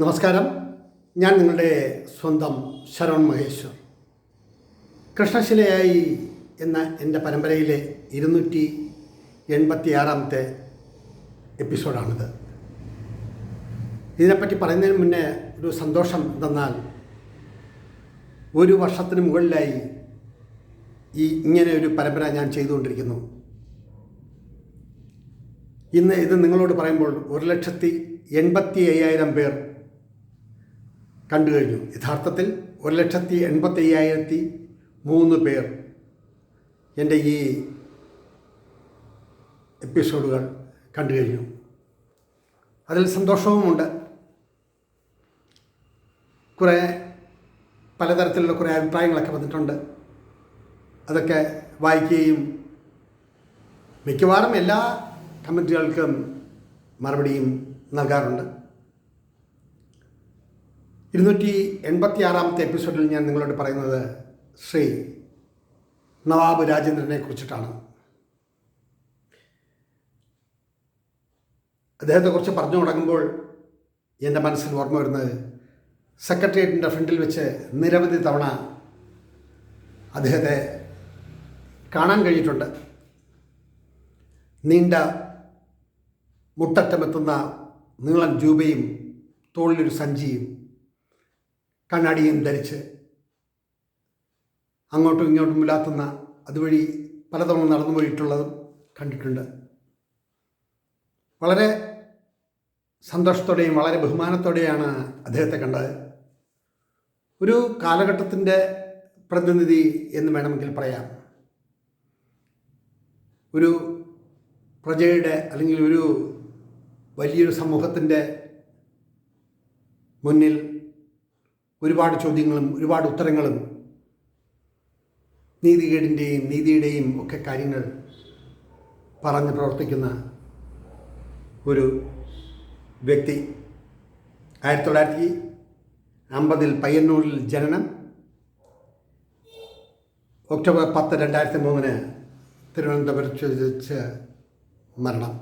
നമസ്കാരം. ഞാൻ നിങ്ങളുടെ സ്വന്തം ശരൺ മഹേശ്വർ. കൃഷ്ണശിലയായി എന്ന എന്റെ പരമ്പരയിലെ ഇരുന്നൂറ്റി എൺപത്തിയാറാമത്തെ എപ്പിസോഡാണിത്. ഇതിനെപ്പറ്റി പറയുന്നതിന് മുന്നേ ഒരു സന്തോഷം എന്തെന്നാൽ ഒരു വർഷത്തിന് മുകളിലായി ഈ ഇങ്ങനെ ഒരു പരമ്പര ഞാൻ ചെയ്തുകൊണ്ടിരിക്കുന്നു. ഇന്ന് ഇത് നിങ്ങളോട് പറയുമ്പോൾ ഒരു ലക്ഷത്തി എൺപത്തി അയ്യായിരം പേർ കണ്ടു കഴിഞ്ഞു. യഥാർത്ഥത്തിൽ ഒരു ലക്ഷത്തി എൺപത്തി അയ്യായിരത്തി മൂന്ന് പേർ എന്റെ ഈ എപ്പിസോഡുകൾ കണ്ടു കഴിഞ്ഞു. അതിൽ സന്തോഷവുമുണ്ട്. കുറേ പലതരത്തിലുള്ള കുറേ അഭിപ്രായങ്ങളൊക്കെ വന്നിട്ടുണ്ട്. അതൊക്കെ വായിക്കുകയും മിക്കവാറും എല്ലാ കമന്റുകൾക്കും മറുപടിയും നൽകാറുണ്ട്. ഇരുന്നൂറ്റി എൺപത്തി ആറാമത്തെ എപ്പിസോഡിൽ ഞാൻ നിങ്ങളോട് പറയുന്നത് ശ്രീ നവാബ് രാജേന്ദ്രനെ കുറിച്ചിട്ടാണ്. അദ്ദേഹത്തെക്കുറിച്ച് പറഞ്ഞു തുടങ്ങുമ്പോൾ എന്റെ മനസ്സിൽ ഓർമ്മ വരുന്നത് സെക്രട്ടേറിയറ്റിന്റെ ഫ്രണ്ടിൽ വെച്ച് നിരവധി തവണ അദ്ദേഹത്തെ കാണാൻ കഴിഞ്ഞിട്ടുണ്ട്. നീണ്ട മുട്ടറ്റമെത്തുന്ന നീളൻ ജൂബയും തോളിലൊരു സഞ്ചിയും കണ്ണാടിയും ധരിച്ച് അങ്ങോട്ടും ഇങ്ങോട്ടും ഇല്ലാത്തുന്ന അതുവഴി പലതവണ നടന്നു പോയിട്ടുള്ളതും കണ്ടിട്ടുണ്ട്. വളരെ സന്തോഷത്തോടെയും വളരെ ബഹുമാനത്തോടെയാണ് അദ്ദേഹത്തെ കണ്ടത്. ഒരു കാലഘട്ടത്തിന്റെ പ്രതിനിധി എന്ന് വേണമെങ്കിൽ പറയാം. ഒരു പ്രജയുടെ അല്ലെങ്കിൽ ഒരു വലിയൊരു സമൂഹത്തിന്റെ മുന്നിൽ ഒരുപാട് ചോദ്യങ്ങളും ഒരുപാട് ഉത്തരങ്ങളും നീതികേടിന്റെയും നീതിയുടെയും ഒക്കെ കാര്യങ്ങൾ പറഞ്ഞ് പ്രവർത്തിക്കുന്ന ഒരു വ്യക്തി. ആയിരത്തി തൊള്ളായിരത്തി അമ്പതിൽ പയ്യന്നൂരിൽ ജനനം. ഒക്ടോബർ പത്ത് രണ്ടായിരത്തി മൂന്നിന് തിരുവനന്തപുരത്ത് വെച്ച് മരണം.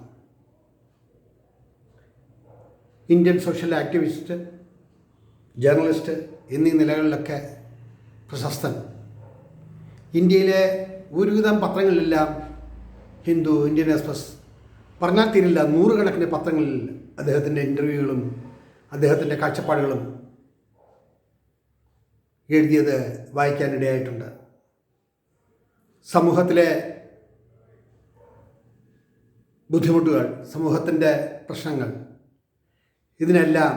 ഇന്ത്യൻ സോഷ്യൽ ആക്ടിവിസ്റ്റ് ജേർണലിസ്റ്റ് എന്നീ നിലകളിലൊക്കെ പ്രശസ്തൻ. ഇന്ത്യയിലെ ഒരുവിധം പത്രങ്ങളിലെല്ലാം ഹിന്ദു ഇന്ത്യൻ എക്സ്പ്രസ് പറഞ്ഞാൽ തീരില്ല നൂറുകണക്കിന് പത്രങ്ങളിൽ അദ്ദേഹത്തിന്റെ ഇന്റർവ്യൂകളും അദ്ദേഹത്തിന്റെ കാഴ്ചപ്പാടുകളും എഴുതിയത് വായിക്കാനിടയായിട്ടുണ്ട്. സമൂഹത്തിലെ ബുദ്ധിമുട്ടുകൾ സമൂഹത്തിന്റെ പ്രശ്നങ്ങൾ ഇതിനെല്ലാം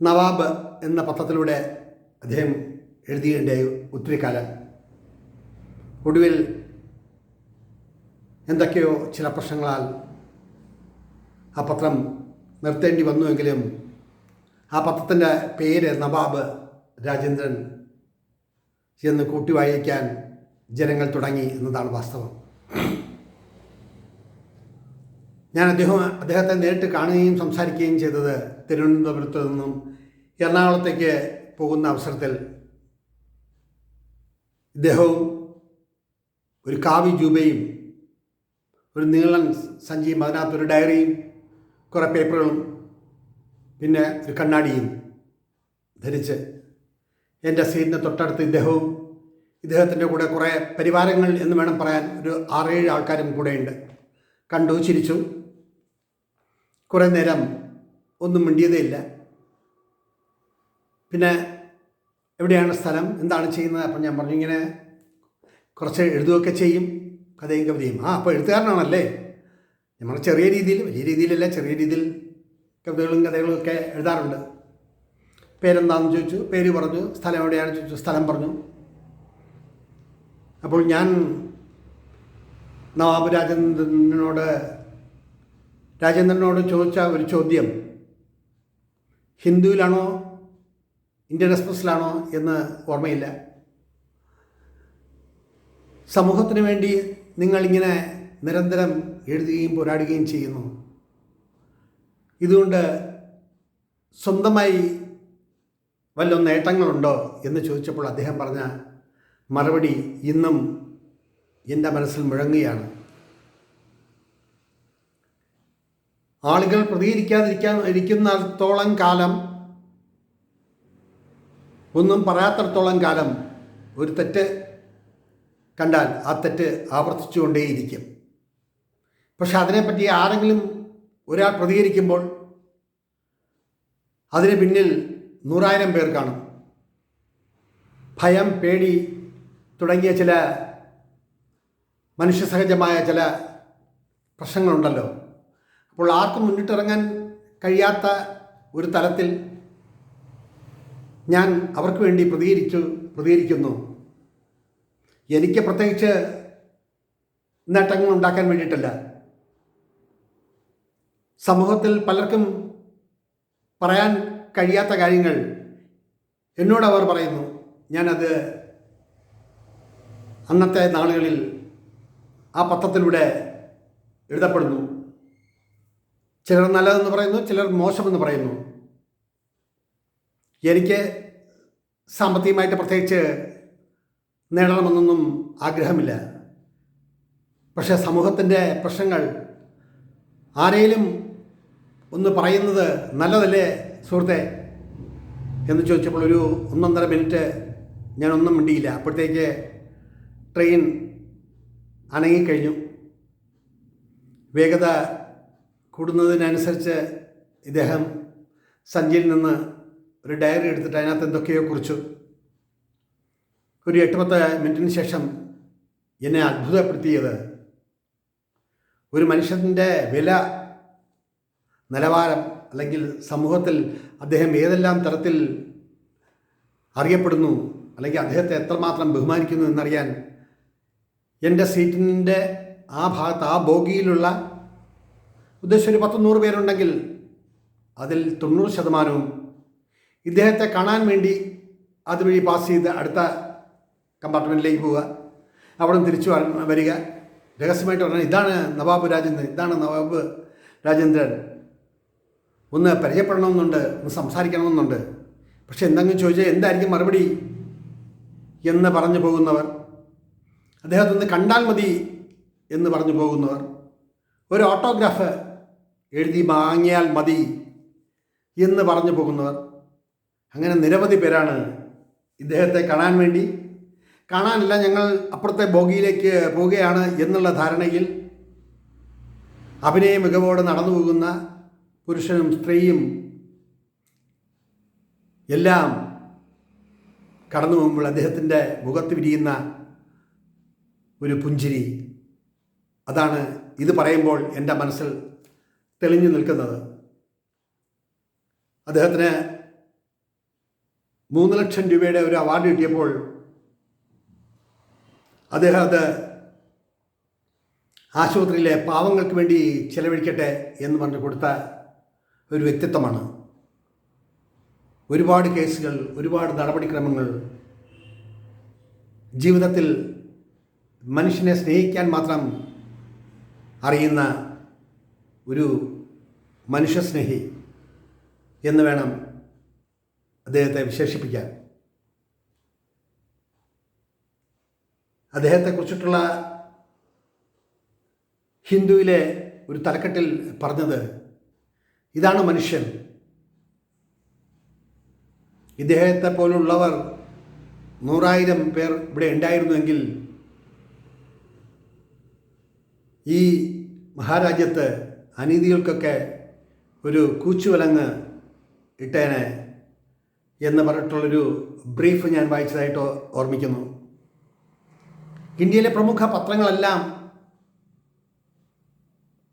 നവാബ് എന്ന പത്രത്തിലൂടെ അദ്ദേഹം എഴുതിയുണ്ടായി ഒത്തിരി കാലം ഒടുവിൽ എന്തൊക്കെയോ ചില പ്രശ്നങ്ങളാൽ ആ പത്രം നിർത്തേണ്ടി വന്നുവെങ്കിലും ആ പത്രത്തിന്റെ പേര് നവാബ് രാജേന്ദ്രൻ എന്ന് കൂട്ടി വായിക്കാൻ ജനങ്ങൾ തുടങ്ങി എന്നതാണ് വാസ്തവം. ഞാൻ അദ്ദേഹം അദ്ദേഹത്തെ നേരിട്ട് കാണുകയും സംസാരിക്കുകയും ചെയ്തത് തിരുവനന്തപുരത്ത് നിന്നും എറണാകുളത്തേക്ക് പോകുന്ന അവസരത്തിൽ ഇദ്ദേഹവും ഒരു കാവി ജൂബയും ഒരു നീളൻ സഞ്ചിയും അതിനകത്തൊരു ഡയറിയും കുറേ പേപ്പറുകളും പിന്നെ ഒരു കണ്ണാടിയും ധരിച്ച് എന്റെ സീറ്റിന് തൊട്ടടുത്ത് ഇദ്ദേഹവും ഇദ്ദേഹത്തിന്റെ കൂടെ കുറേ പരിവാരങ്ങൾ എന്ന് വേണം പറയാൻ ഒരു ആറേഴ് ആൾക്കാരും കൂടെയുണ്ട്. കണ്ടു ചിരിച്ചു. കുറേ നേരം ഒന്നും മിണ്ടിയതേയില്ല. പിന്നെ എവിടെയാണ് സ്ഥലം? എന്താണ് ചെയ്യുന്നത്? അപ്പം ഞാൻ പറഞ്ഞു ഇങ്ങനെ കുറച്ച് എഴുതുകയൊക്കെ ചെയ്യും കഥയും കവിതയും. ആ അപ്പോൾ എഴുത്തുകാരനാണല്ലേ? നമ്മൾ ചെറിയ രീതിയിൽ വലിയ രീതിയിലല്ല ചെറിയ രീതിയിൽ കവിതകളും കഥകളും ഒക്കെ എഴുതാറുണ്ട്. പേരെന്താണെന്ന് ചോദിച്ചു പേര് പറഞ്ഞു സ്ഥലം എവിടെയാണെന്ന് ചോദിച്ചു സ്ഥലം പറഞ്ഞു. അപ്പോൾ ഞാൻ നവാബ് രാജേന്ദ്രനോട് രാജേന്ദ്രനോട് ചോദിച്ച ഒരു ചോദ്യം. ഹിന്ദുവിലാണോ? ഇന്ത്യൻ എക്സ്പ്രസ്സിലാണോ എന്ന് ഓർമ്മയില്ല. സമൂഹത്തിന് വേണ്ടി നിങ്ങളിങ്ങനെ നിരന്തരം എഴുതുകയും പോരാടുകയും ചെയ്യുന്നു. ഇതുകൊണ്ട് സ്വന്തമായി വല്ല നേട്ടങ്ങളുണ്ടോ എന്ന് ചോദിച്ചപ്പോൾ അദ്ദേഹം പറഞ്ഞ മറുപടി ഇന്നും എന്റെ മനസ്സിൽ മുഴങ്ങുകയാണ്. ആളുകൾ പ്രതികരിക്കാതിരിക്കാൻ ഇരിക്കുന്നിടത്തോളം കാലം ഒന്നും പറയാത്തിടത്തോളം കാലം ഒരു തെറ്റ് കണ്ടാൽ ആ തെറ്റ് ആവർത്തിച്ചുകൊണ്ടേയിരിക്കും. പക്ഷെ അതിനെപ്പറ്റി ആരെങ്കിലും ഒരാൾ പ്രതികരിക്കുമ്പോൾ അതിന് പിന്നിൽ നൂറായിരം പേർ കാണും. ഭയം പേടി തുടങ്ങിയ ചില മനുഷ്യസഹജമായ ചില പ്രശ്നങ്ങളുണ്ടല്ലോ. അപ്പോൾ ആർക്കും മുന്നിട്ടിറങ്ങാൻ കഴിയാത്ത ഒരു തലത്തിൽ ഞാൻ അവർക്ക് വേണ്ടി പ്രതികരിച്ചു പ്രതികരിക്കുന്നു. എനിക്ക് പ്രത്യേകിച്ച് നേട്ടങ്ങൾ ഉണ്ടാക്കാൻ വേണ്ടിയിട്ടല്ല. സമൂഹത്തിൽ പലർക്കും പറയാൻ കഴിയാത്ത കാര്യങ്ങൾ എന്നോട് അവർ പറയുന്നു. ഞാനത് അന്നത്തെ നാളുകളിൽ ആ പത്രത്തിലൂടെ എഴുതപ്പെടുന്നു. ചിലർ നല്ലതെന്ന് പറയുന്നു ചിലർ മോശമെന്ന് പറയുന്നു. എനിക്ക് സാമ്പത്തികമായിട്ട് പ്രത്യേകിച്ച് നേടണമെന്നൊന്നും ആഗ്രഹമില്ല. പക്ഷേ സമൂഹത്തിന്റെ പ്രശ്നങ്ങൾ ആരെയും ഒന്ന് പറയുന്നത് നല്ലതല്ലേ സുഹൃത്തെ എന്ന് ചോദിച്ചപ്പോൾ ഒരു ഒന്നൊന്നര മിനിറ്റ് ഞാനൊന്നും മിണ്ടിയില്ല. അപ്പോഴത്തേക്ക് ട്രെയിൻ അനങ്ങിക്കഴിഞ്ഞു. വേഗത കൂടുന്നതിനനുസരിച്ച് ഇദ്ദേഹം സഞ്ചിയിൽ നിന്ന് ഒരു ഡയറി എടുത്തിട്ട് അതിനകത്ത് എന്തൊക്കെയോ കുറിച്ചു. ഒരു എട്ട് പത്ത് മിനിറ്റിന് ശേഷം എന്നെ അത്ഭുതപ്പെടുത്തിയത് ഒരു മനുഷ്യന്റെ വില നിലവാരം അല്ലെങ്കിൽ സമൂഹത്തിൽ അദ്ദേഹം ഏതെല്ലാം തരത്തിൽ അറിയപ്പെടുന്നു അല്ലെങ്കിൽ അദ്ദേഹത്തെ എത്രമാത്രം ബഹുമാനിക്കുന്നു എന്നറിയാൻ എന്റെ സീറ്റിന്റെ ആ ഭാഗത്ത് ആ ബോഗിയിലുള്ള ഉദ്ദേശം ഒരു പത്ത് നൂറ് പേരുണ്ടെങ്കിൽ അതിൽ തൊണ്ണൂറ് ശതമാനവും ഇദ്ദേഹത്തെ കാണാൻ വേണ്ടി അതുവഴി പാസ് ചെയ്ത് അടുത്ത കമ്പാർട്ട്മെന്റിലേക്ക് പോവുക. അവിടെ തിരിച്ചു വരിക. രഹസ്യമായിട്ട് പറഞ്ഞാൽ ഇതാണ് നവാബ് രാജേന്ദ്രൻ ഇതാണ് നവാബ് രാജേന്ദ്രൻ. ഒന്ന് പരിചയപ്പെടണമെന്നുണ്ട് ഒന്ന് സംസാരിക്കണമെന്നുണ്ട്. പക്ഷെ എന്തെങ്കിലും ചോദിച്ചാൽ എന്തായിരിക്കും മറുപടി എന്ന് പറഞ്ഞു പോകുന്നവർ അദ്ദേഹത്തെ ഒന്ന് കണ്ടാൽ മതി എന്ന് പറഞ്ഞു പോകുന്നവർ. ഒരു ഓട്ടോഗ്രാഫ് എഴുതി വാങ്ങിയാൽ മതി എന്ന് പറഞ്ഞു പോകുന്നവർ. അങ്ങനെ നിരവധി പേരാണ് ഇദ്ദേഹത്തെ കാണാൻ വേണ്ടി. കാണാനല്ല ഞങ്ങൾ അപ്പുറത്തെ ബോഗിയിലേക്ക് പോവുകയാണ് എന്നുള്ള ധാരണയിൽ അഭിനയ മികവോടെ നടന്നു പോകുന്ന പുരുഷനും സ്ത്രീയും എല്ലാം കടന്നു പോകുമ്പോൾ അദ്ദേഹത്തിന്റെ മുഖത്ത് വിരിയുന്ന ഒരു പുഞ്ചിരി. അതാണ് ഇത് പറയുമ്പോൾ എന്റെ മനസ്സിൽ തെളിഞ്ഞു നിൽക്കുന്നത്. അദ്ദേഹത്തിന് മൂന്ന് ലക്ഷം രൂപയുടെ ഒരു അവാർഡ് കിട്ടിയപ്പോൾ അദ്ദേഹം അത് ആശുപത്രിയിലെ പാവങ്ങൾക്ക് വേണ്ടി ചെലവഴിക്കട്ടെ എന്ന് പറഞ്ഞ് കൊടുത്ത ഒരു വ്യക്തിത്വമാണ്. ഒരുപാട് കേസുകൾ ഒരുപാട് നടപടിക്രമങ്ങൾ ജീവിതത്തിൽ മനുഷ്യനെ സ്നേഹിക്കാൻ മാത്രം അറിയുന്ന ഒരു മനുഷ്യസ്നേഹി എന്ന് വേണം അദ്ദേഹത്തെ വിശേഷിപ്പിക്കാൻ. അദ്ദേഹത്തെക്കുറിച്ചിട്ടുള്ള ഹിന്ദുവിലെ ഒരു തലക്കെട്ടിൽ പറഞ്ഞത് ഇതാണ് മനുഷ്യൻ. ഇദ്ദേഹത്തെ പോലുള്ളവർ നൂറായിരം പേർ ഇവിടെ ഉണ്ടായിരുന്നുവെങ്കിൽ ഈ മഹാരാജ്യത്ത് അനീതികൾക്കൊക്കെ ഒരു കൂച്ചുവലങ്ങ് ഇട്ടേനെ എന്ന് പറഞ്ഞിട്ടുള്ളൊരു ബ്രീഫ് ഞാൻ വായിച്ചതായിട്ട് ഓർമ്മിക്കുന്നു. ഇന്ത്യയിലെ പ്രമുഖ പത്രങ്ങളെല്ലാം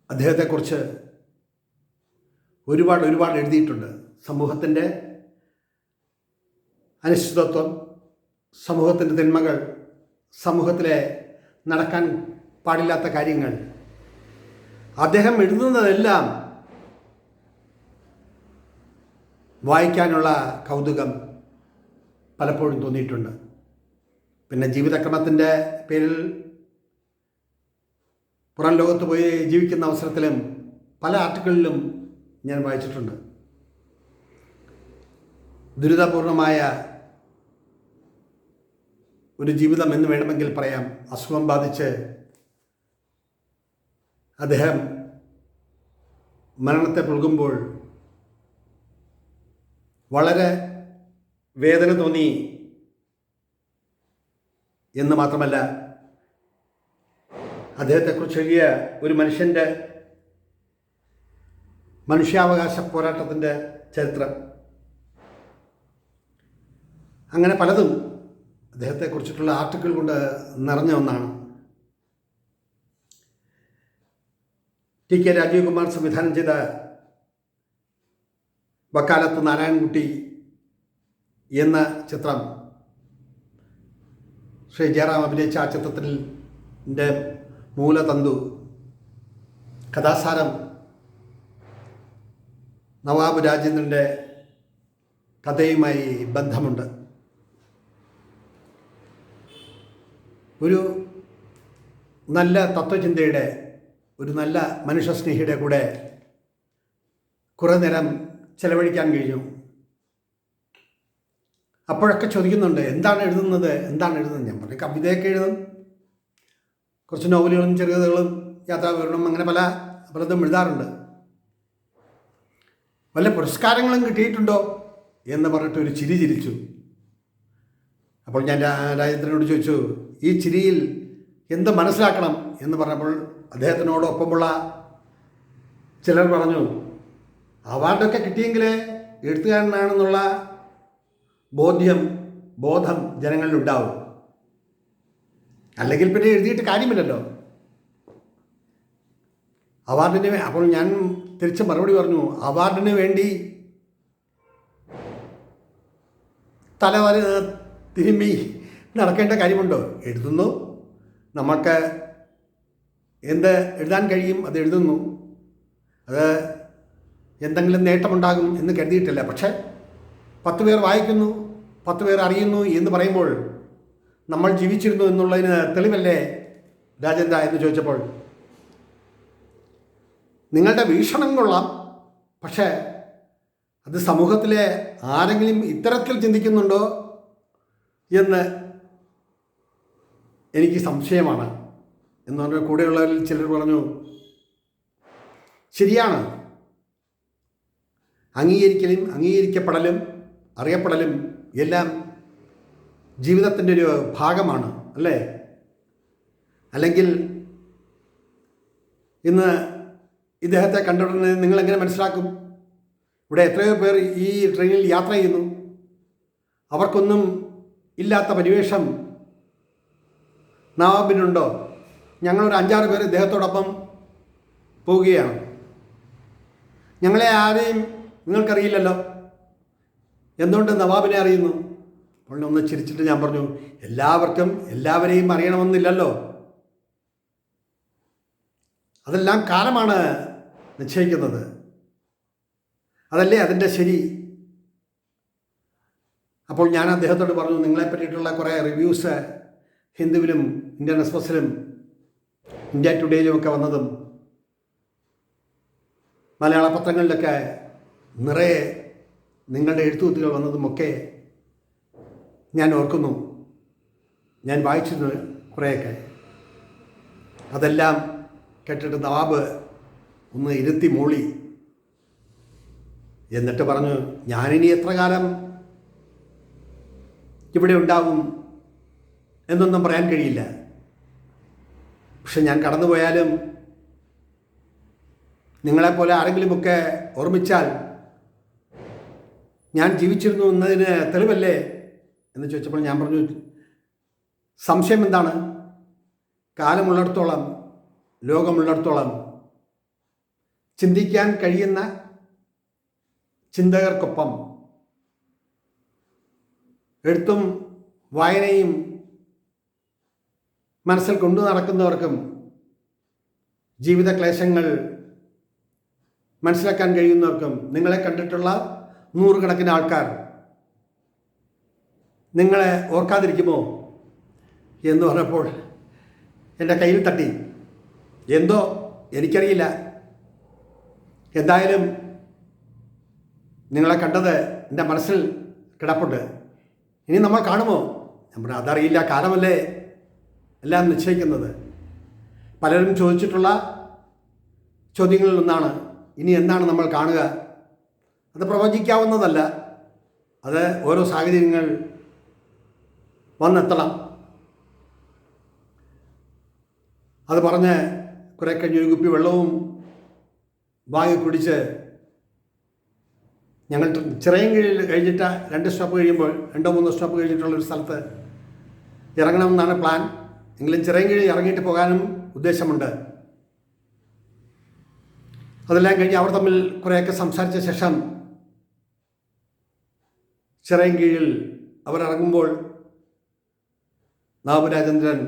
അദ്ദേഹത്തെക്കുറിച്ച് ഒരുപാട് ഒരുപാട് എഴുതിയിട്ടുണ്ട്. സമൂഹത്തിന്റെ അനിശ്ചിതത്വം സമൂഹത്തിന്റെ തിന്മകൾ സമൂഹത്തിലെ നടക്കാൻ പാടില്ലാത്ത കാര്യങ്ങൾ. അദ്ദേഹം എഴുതുന്നതെല്ലാം വായിക്കാനുള്ള കൗതുകം പലപ്പോഴും തോന്നിയിട്ടുണ്ട്. പിന്നെ ജീവിതക്രമത്തിന്റെ പേരിൽ പുറം ലോകത്ത് പോയി ജീവിക്കുന്ന അവസരത്തിലും പല ആർട്ടിക്കിളിലും ഞാൻ വായിച്ചിട്ടുണ്ട്. ദുരിതപൂർണമായ ഒരു ജീവിതം എന്ന് വേണമെങ്കിൽ പറയാം. അസുഖം ബാധിച്ച് അദ്ദേഹം മരണത്തെ പുൽകുമ്പോൾ വളരെ വേദന തോന്നി എന്ന് മാത്രമല്ല അദ്ദേഹത്തെക്കുറിച്ച് എഴുതിയ ഒരു മനുഷ്യന്റെ മനുഷ്യാവകാശ പോരാട്ടത്തിന്റെ ചരിത്രം. അങ്ങനെ പലതും അദ്ദേഹത്തെക്കുറിച്ചിട്ടുള്ള ആർട്ടിക്കിൾ കൊണ്ട് നിറഞ്ഞ ഒന്നാണ്. ടി കെ രാജീവ് കുമാർ സംവിധാനം ചെയ്ത വക്കാലത്ത് നാരായണൻകുട്ടി എന്ന ചിത്രം ശ്രീ ജയറാം അഭിനയിച്ച ആ ചിത്രത്തിന്റെ മൂലതന്തു കഥാസാരം നവാബ് രാജേന്ദ്രന്റെ കഥയുമായി ബന്ധമുണ്ട്. ഒരു നല്ല തത്വചിന്തയുടെ ഒരു നല്ല മനുഷ്യസ്നേഹിയുടെ കൂടെ കുറേ നേരം ചിലവഴിക്കാൻ കഴിഞ്ഞു. അപ്പോഴൊക്കെ ചോദിക്കുന്നുണ്ട് എന്താണ് എഴുതുന്നത്? എന്താണ് എഴുതുന്നത്? ഞാൻ പറഞ്ഞു കവിതയൊക്കെ എഴുതും. കുറച്ച് നോവലുകളും ചെറുകഥകളും യാത്രാവിവരണം അങ്ങനെ പല പലതും എഴുതാറുണ്ട്. വല്ല പുരസ്കാരങ്ങളും കിട്ടിയിട്ടുണ്ടോ എന്ന് പറഞ്ഞിട്ട് ഒരു ചിരി ചിരിച്ചു. അപ്പോൾ ഞാൻ രാജേന്ദ്രനോട് ചോദിച്ചു ഈ ചിരിയിൽ എന്ത് മനസ്സിലാക്കണം? എന്ന് പറഞ്ഞപ്പോൾ അദ്ദേഹത്തിനോടൊപ്പമുള്ള ചിലർ പറഞ്ഞു അവാർഡൊക്കെ കിട്ടിയെങ്കിൽ എഴുത്തുകാരനാണെന്നുള്ള ബോധ്യം ബോധം ജനങ്ങളിൽ ഉണ്ടാവും. അല്ലെങ്കിൽ പിന്നെ എഴുതിയിട്ട് കാര്യമില്ലല്ലോ. അവാർഡിന് അപ്പോൾ ഞാൻ തിരിച്ച് മറുപടി പറഞ്ഞു അവാർഡിന് വേണ്ടി തല തിരുമ്മി നടക്കേണ്ട കാര്യമുണ്ടോ? എഴുതുന്നു. നമുക്ക് എന്ത് എഴുതാൻ കഴിയും അത് എഴുതുന്നു. അത് എന്തെങ്കിലും നേട്ടമുണ്ടാകും എന്ന് കരുതിയിട്ടില്ല. പക്ഷേ പത്ത് പേർ വായിക്കുന്നു പത്ത് പേർ അറിയുന്നു എന്ന് പറയുമ്പോൾ നമ്മൾ ജീവിച്ചിരുന്നു എന്നുള്ളതിന് തെളിവല്ലേ രാജേന്ദ്ര എന്ന് ചോദിച്ചപ്പോൾ. നിങ്ങളുടെ വീക്ഷണം കൊള്ളാം. പക്ഷേ അത് സമൂഹത്തിലെ ആരെങ്കിലും ഇത്തരത്തിൽ ചിന്തിക്കുന്നുണ്ടോ എന്ന് എനിക്ക് സംശയമാണ്. എന്ന് പറഞ്ഞ കൂടെയുള്ളവരിൽ ചിലർ പറഞ്ഞു ശരിയാണ്. അംഗീകരിക്കലും അംഗീകരിക്കപ്പെടലും അറിയപ്പെടലും എല്ലാം ജീവിതത്തിന്റെ ഒരു ഭാഗമാണ് അല്ലേ? അല്ലെങ്കിൽ ഇന്ന് ഇദ്ദേഹത്തെ കണ്ടിട്ടുണ്ടെന്ന് നിങ്ങളെങ്ങനെ മനസ്സിലാക്കും? ഇവിടെ എത്രയോ പേർ ഈ ട്രെയിനിൽ യാത്ര ചെയ്യുന്നു. അവർക്കൊന്നും ഇല്ലാത്ത പരിവേഷം നവാബിനുണ്ടോ ഞങ്ങളൊരു അഞ്ചാറ് പേര് ഇദ്ദേഹത്തോടൊപ്പം പോവുകയാണ് ഞങ്ങളെ ആരെയും നിങ്ങൾക്കറിയില്ലല്ലോ. എന്തുകൊണ്ട് നവാബിനെ അറിയുന്നു? അപ്പോൾ ഒന്ന് ചിരിച്ചിട്ട് ഞാൻ പറഞ്ഞു എല്ലാവർക്കും എല്ലാവരെയും അറിയണമെന്നില്ലല്ലോ. അതെല്ലാം കാലമാണ് നിശ്ചയിക്കുന്നത്. അതല്ലേ അതിന്റെ ശരി? അപ്പോൾ ഞാൻ അദ്ദേഹത്തോട് പറഞ്ഞു നിങ്ങളെ പറ്റിയിട്ടുള്ള കുറേ റിവ്യൂസ് ഹിന്ദുവിലും ഇന്ത്യൻ എക്സ്പ്രസിലും ഇന്ത്യ ടുഡേയിലുമൊക്കെ വന്നതും മലയാള പത്രങ്ങളിലൊക്കെ നിറയെ നിങ്ങളുടെ എഴുത്തുകുത്തുകൾ വന്നതുമൊക്കെ ഞാൻ ഓർക്കുന്നു. ഞാൻ വായിച്ചിരുന്നു കുറേയൊക്കെ. അതെല്ലാം കേട്ടിട്ട് നവാബ് ഒന്ന് ഇരുത്തി മൂളി. എന്നിട്ട് പറഞ്ഞു ഞാനിനി എത്ര കാലം ഇവിടെ ഉണ്ടാവും എന്നൊന്നും പറയാൻ കഴിയില്ല. പക്ഷെ ഞാൻ കടന്നുപോയാലും നിങ്ങളെപ്പോലെ ആരെങ്കിലുമൊക്കെ ഓർമ്മിച്ചാൽ ഞാൻ ജീവിച്ചിരുന്നു എന്നതിന് തെളിവല്ലേ? എന്ന് ചോദിച്ചപ്പോൾ ഞാൻ പറഞ്ഞു സംശയം എന്താണ്? കാലമുള്ളിടത്തോളം ലോകമുള്ളിടത്തോളം ചിന്തിക്കാൻ കഴിയുന്ന ചിന്തകർക്കൊപ്പം എഴുത്തും വായനയും മനസ്സിൽ കൊണ്ടു നടക്കുന്നവർക്കും ജീവിത ക്ലേശങ്ങൾ മനസ്സിലാക്കാൻ കഴിയുന്നവർക്കും നിങ്ങളെ കണ്ടിട്ടുള്ള നൂറുകണക്കിന് ആൾക്കാർ നിങ്ങളെ ഓർക്കാതിരിക്കുമോ എന്ന് പറഞ്ഞപ്പോൾ എന്റെ കയ്യിൽ തട്ടി. എന്തോ? എനിക്കറിയില്ല. എന്തായാലും നിങ്ങളെ കണ്ടത് എന്റെ മനസ്സിൽ കിടപ്പുണ്ട്. ഇനി നമ്മൾ കാണുമോ? നമ്മുടെ അതറിയില്ല കാലമല്ലേ. എല്ലാം നിശ്ചയിക്കുന്നത്. പലരും ചോദിച്ചിട്ടുള്ള ചോദ്യങ്ങളിൽ ഒന്നാണ് ഇനി എന്താണ് നമ്മൾ കാണുക? അത് പ്രവചിക്കാവുന്നതല്ല. അത് ഓരോ സാഹചര്യങ്ങൾ വന്നെത്തണം. അത് പറഞ്ഞ് കുറെ കഴിഞ്ഞൊരു കുപ്പി വെള്ളവും വാങ്ങി കുടിച്ച് ഞങ്ങൾ ചിറയും കീഴിൽ കഴിഞ്ഞിട്ട് രണ്ട് സ്റ്റോപ്പ് കഴിയുമ്പോൾ രണ്ടോ മൂന്നോ സ്റ്റോപ്പ് കഴിഞ്ഞിട്ടുള്ള ഒരു സ്ഥലത്ത് ഇറങ്ങണമെന്നാണ് പ്ലാൻ. എങ്കിലും ചെറിയ കീഴിൽ ഇറങ്ങിയിട്ട് പോകാനും ഉദ്ദേശമുണ്ട്. അതെല്ലാം കഴിഞ്ഞ് അവർ തമ്മിൽ കുറേയൊക്കെ സംസാരിച്ച ശേഷം ചിറയും കീഴിൽ അവർ ഇറങ്ങുമ്പോൾ നാമരാജേന്ദ്രൻ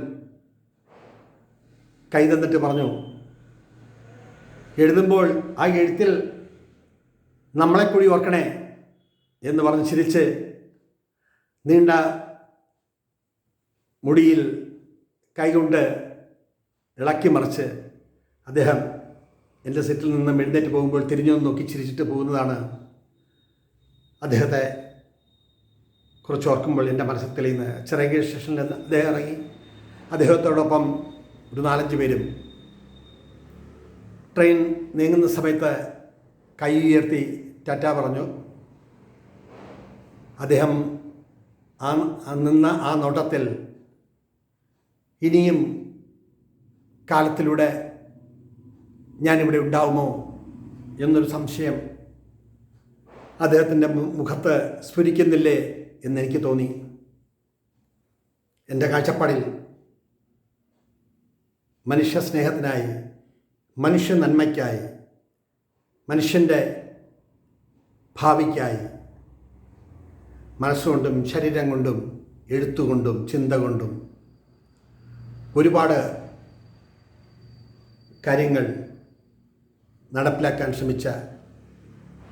കൈ തന്നിട്ട് പറഞ്ഞു എഴുതുമ്പോൾ ആ എഴുത്തിൽ നമ്മളെ കൂടി ഓർക്കണേ എന്ന് പറഞ്ഞ് ചിരിച്ച് നീണ്ട മുടിയിൽ കൈകൊണ്ട് ഇളക്കി മറിച്ച് അദ്ദേഹം എന്റെ സെറ്റിൽ നിന്ന് എഴുന്നേറ്റ് പോകുമ്പോൾ തിരിഞ്ഞു നോക്കി ചിരിച്ചിട്ട് പോകുന്നതാണ് അദ്ദേഹത്തെ കുറച്ച് ഓർക്കുമ്പോൾ എന്റെ മനസ്സിൽ തെളിയുന്ന ചിറകീഴ് സ്റ്റേഷനിൽ നിന്ന് അദ്ദേഹം ഇറങ്ങി. അദ്ദേഹത്തോടൊപ്പം ഒരു നാലഞ്ച് പേരും ട്രെയിൻ നീങ്ങുന്ന സമയത്ത് കൈ ഉയർത്തി ടാറ്റ പറഞ്ഞു. അദ്ദേഹം ആ നിന്ന ആ നോട്ടത്തിൽ ഇനിയും കാലത്തിലൂടെ ഞാനിവിടെ ഉണ്ടാവുമോ എന്നൊരു സംശയം അദ്ദേഹത്തിന്റെ മുഖത്ത് സ്ഫുരിക്കുന്നില്ലേ എന്നെനിക്ക് തോന്നി. എന്റെ കാഴ്ചപ്പാടിൽ മനുഷ്യ സ്നേഹത്തിനായി മനുഷ്യ നന്മയ്ക്കായി മനുഷ്യന്റെ ഭാവിക്കായി മനസ്സുകൊണ്ടും ശരീരം കൊണ്ടും എഴുത്തുകൊണ്ടും ചിന്ത കൊണ്ടും ഒരുപാട് കാര്യങ്ങൾ നടപ്പിലാക്കാൻ ശ്രമിച്ച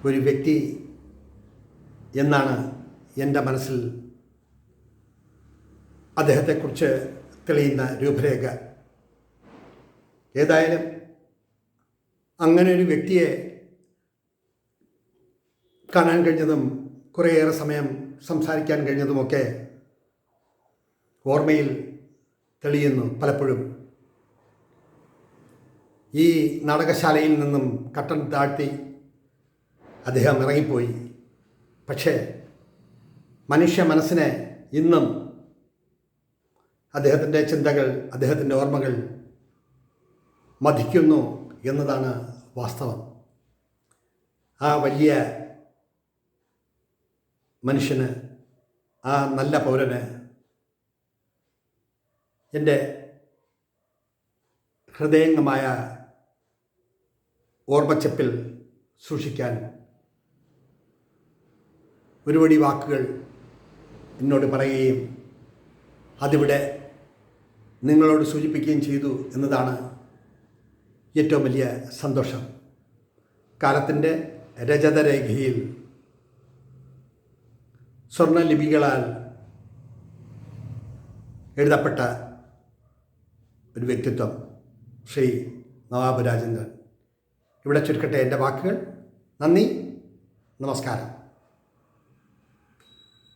ഒരു വ്യക്തി എന്നാണ് എന്റെ മനസ്സിൽ അദ്ദേഹത്തെക്കുറിച്ച് തെളിയുന്ന രൂപരേഖ. ഏതായാലും അങ്ങനെ ഒരു വ്യക്തിയെ കാണാൻ കഴിഞ്ഞതും കുറേയേറെ സമയം സംസാരിക്കാൻ കഴിഞ്ഞതുമൊക്കെ ഓർമ്മയിൽ തെളിയുന്നു പലപ്പോഴും. ഈ നാടകശാലയിൽ നിന്നും കട്ടൻ താഴ്ത്തി അദ്ദേഹം ഇറങ്ങിപ്പോയി. പക്ഷേ മനുഷ്യ മനസ്സിനെ ഇന്നും അദ്ദേഹത്തിന്റെ ചിന്തകൾ അദ്ദേഹത്തിന്റെ ഓർമ്മകൾ മതിക്കുന്നു എന്നതാണ് വാസ്തവം. ആ വലിയ മനുഷ്യന് ആ നല്ല പൗരന് എന്റെ ഹൃദയംഗമായ ഓർമ്മച്ചപ്പിൽ സൂക്ഷിക്കാൻ ഒരുപടി വാക്കുകൾ എന്നോട് പറയുകയും അതിവിടെ നിങ്ങളോട് സൂചിപ്പിക്കുകയും ചെയ്തു എന്നതാണ് ഏറ്റവും വലിയ സന്തോഷം. കാലത്തിന്റെ രജതരേഖയിൽ സ്വർണലിപികളാൽ എഴുതപ്പെട്ട ഒരു വ്യക്തിത്വം. ശ്രീ നവാബ് രാജേന്ദ്രൻ. ഇവിടെ ചുരുക്കട്ടെ എന്റെ വാക്കുകൾ. നന്ദി. നമസ്കാരം.